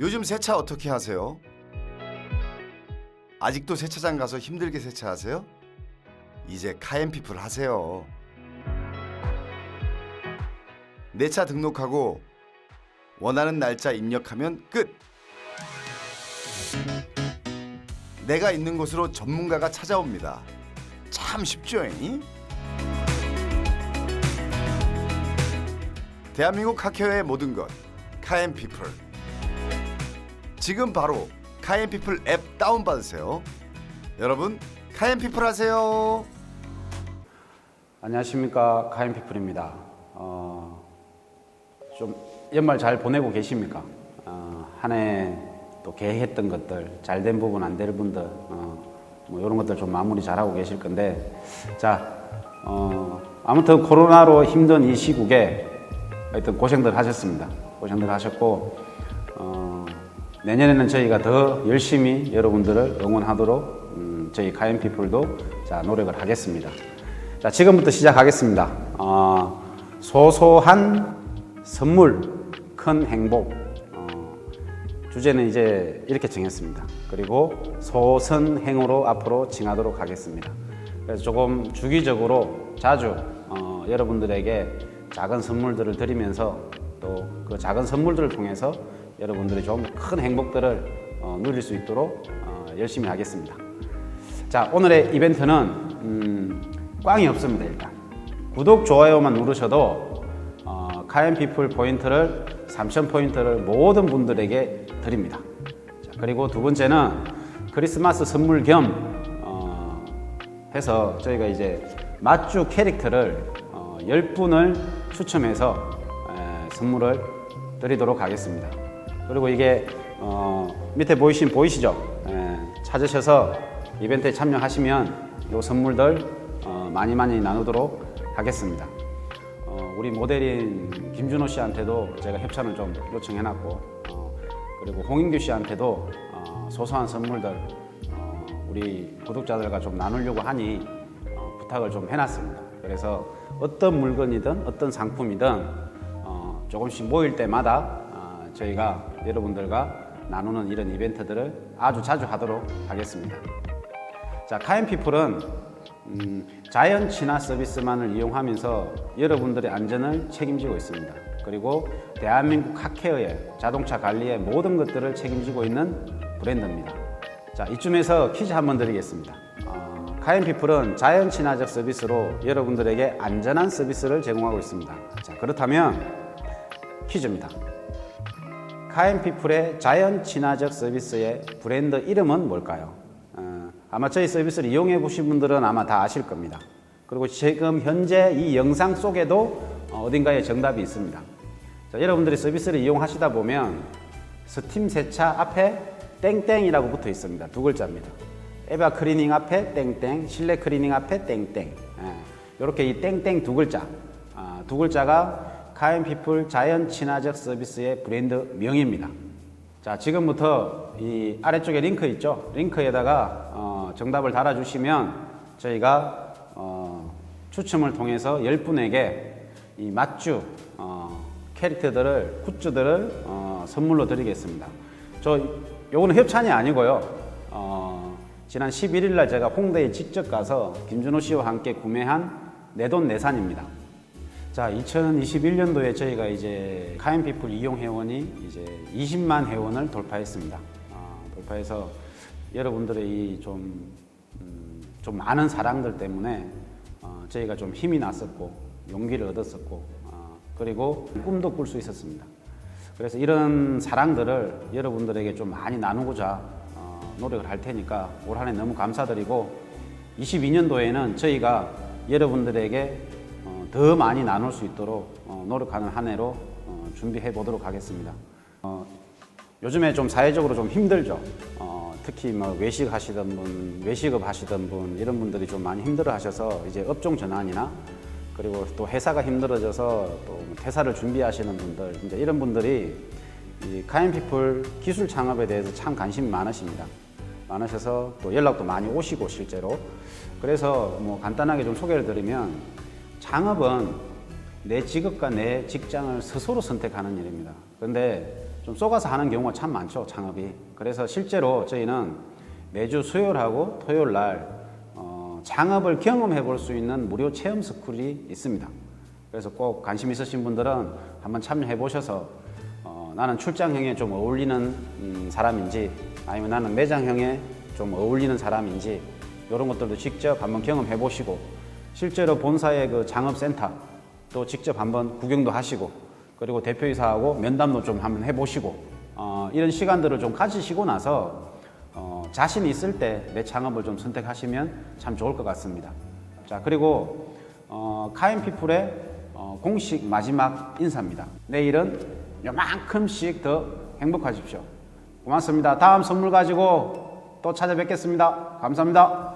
요즘 세차 어떻게 하세요? 아직도 세차장 가서 힘들게 세차하세요? 이제 카엠피플 하세요. 내 차 등록하고 원하는 날짜 입력하면 끝. 내가 있는 곳으로 전문가가 찾아옵니다. 참 쉽죠? 잉? 대한민국 학회의 모든 것 카엠피플 지금 바로 카엠피플 앱 다운받으세요 여러분 카엠피플 하세요 안녕하십니까 가인피플입니다. 어, 좀 연말 잘 보내고 계십니까? 어, 한해또 계획했던 것들 잘 된 부분 안 될 분들 어, 뭐 이런 것들 좀 마무리 잘 하고 계실 건데 자 어, 아무튼 코로나로 힘든 이 시국에 하여튼 고생들 하셨습니다. 고생들 하셨고 어, 내년에는 저희가 더 열심히 여러분들을 응원하도록 음, 저희 가인피플도 자 노력을 하겠습니다. 자, 지금부터 시작하겠습니다. 어, 소소한 선물, 큰 행복. 어, 주제는 이제 이렇게 정했습니다. 그리고 소선행으로 앞으로 징하도록 하겠습니다. 그래서 조금 주기적으로 자주 어, 여러분들에게 작은 선물들을 드리면서 또 그 작은 선물들을 통해서 여러분들이 좀 큰 행복들을 어, 누릴 수 있도록 어, 열심히 하겠습니다. 자, 오늘의 이벤트는 음, 꽝이 없습니다, 일단. 구독, 좋아요만 누르셔도 어, 카엠피플 포인트를 3,000포인트를 모든 분들에게 드립니다. 자, 그리고 두 번째는 크리스마스 선물 겸 어, 해서 저희가 이제 맛주 캐릭터를 어, 10분을 추첨해서 에, 선물을 드리도록 하겠습니다. 그리고 이게 어, 밑에 보이신 보이시죠? 에, 찾으셔서 이벤트에 참여하시면 이 선물들 어, 많이 많이 나누도록 하겠습니다. 어, 우리 모델인 김준호 씨한테도 제가 협찬을 좀 요청해놨고 어, 그리고 홍인규 씨한테도 어, 소소한 선물들 어, 우리 구독자들과 좀 나누려고 하니 어, 부탁을 좀 해놨습니다. 그래서 어떤 물건이든 어떤 상품이든 어, 조금씩 모일 때마다 어, 저희가 여러분들과 나누는 이런 이벤트들을 아주 자주 하도록 하겠습니다. 자, 카엠피플은 음, 자연 친화 서비스만을 이용하면서 여러분들의 안전을 책임지고 있습니다. 그리고 대한민국 학회의 자동차 관리의 모든 것들을 책임지고 있는 브랜드입니다. 자, 이쯤에서 퀴즈 한번 드리겠습니다. 어, 카엠피플은 자연 친화적 서비스로 여러분들에게 안전한 서비스를 제공하고 있습니다. 자, 그렇다면 퀴즈입니다. 카엠피플의 자연 친화적 서비스의 브랜드 이름은 뭘까요? 어, 아마 저희 서비스를 이용해 보신 분들은 아마 다 아실 겁니다. 그리고 지금 현재 이 영상 속에도 어, 어딘가에 정답이 있습니다. 자, 여러분들이 서비스를 이용하시다 보면 스팀 세차 앞에 땡땡이라고 붙어 있습니다. 두 글자입니다. 에바 클리닝 앞에 땡땡, 실내 클리닝 앞에 땡땡. 이렇게 이 땡땡 두 글자, 아, 두 글자가 카엠피플 자연 친화적 서비스의 브랜드 명입니다. 자, 지금부터 이 아래쪽에 링크 있죠? 링크에다가 어, 정답을 달아주시면 저희가 어, 추첨을 통해서 10분에게 이 맛주 어, 캐릭터들을, 굿즈들을 어, 선물로 드리겠습니다. 저, 요거는 협찬이 아니고요. 어, 지난 11일 날 제가 홍대에 직접 가서 김준호 씨와 함께 구매한 내돈내산입니다. 자, 2021년도에 저희가 이제 카인피플 이용 회원이 이제 20만 회원을 돌파했습니다. 아, 돌파해서 여러분들의 이 좀 음, 좀 많은 사랑들 때문에 어, 저희가 좀 힘이 났었고 용기를 얻었었고 어, 그리고 꿈도 꿀 수 있었습니다. 그래서 이런 사랑들을 여러분들에게 좀 많이 나누고자 어, 노력을 할 테니까 올 한해 너무 감사드리고 22년도에는 저희가 여러분들에게 어, 더 많이 나눌 수 있도록 어, 노력하는 한 해로 어, 준비해 보도록 하겠습니다. 어, 요즘에 좀 사회적으로 좀 힘들죠. 어, 특히 뭐 외식 하시던 분, 외식업 하시던 분 이런 분들이 좀 많이 힘들어 하셔서 이제 업종 전환이나 그리고 또 회사가 힘들어져서 또 퇴사를 준비하시는 분들 이제 이런 분들이 이 카인피플 기술 창업에 대해서 참 관심이 많으십니다. 많으셔서 또 연락도 많이 오시고 실제로 그래서 뭐 간단하게 좀 소개를 드리면 창업은 내 직업과 내 직장을 스스로 선택하는 일입니다. 그런데 좀 쏘가서 하는 경우가 참 많죠 창업이. 그래서 실제로 저희는 매주 수요일하고 토요일 날 어, 창업을 경험해 볼 수 있는 무료 체험 스쿨이 있습니다. 그래서 꼭 관심 있으신 분들은 한번 참여해 보셔서 어, 나는 출장형에 좀 어울리는 음, 사람인지 아니면 나는 매장형에 좀 어울리는 사람인지 이런 것들도 직접 한번 경험해 보시고 실제로 본사의 그 창업센터 또 직접 한번 구경도 하시고 그리고 대표이사하고 면담도 좀 한번 해보시고 어, 이런 시간들을 좀 가지시고 나서 어, 자신 있을 때 내 창업을 좀 선택하시면 참 좋을 것 같습니다. 자 그리고 어, 카인피플의 어, 공식 마지막 인사입니다. 내일은 요만큼씩 더 행복하십시오. 고맙습니다. 다음 선물 가지고 또 찾아뵙겠습니다. 감사합니다.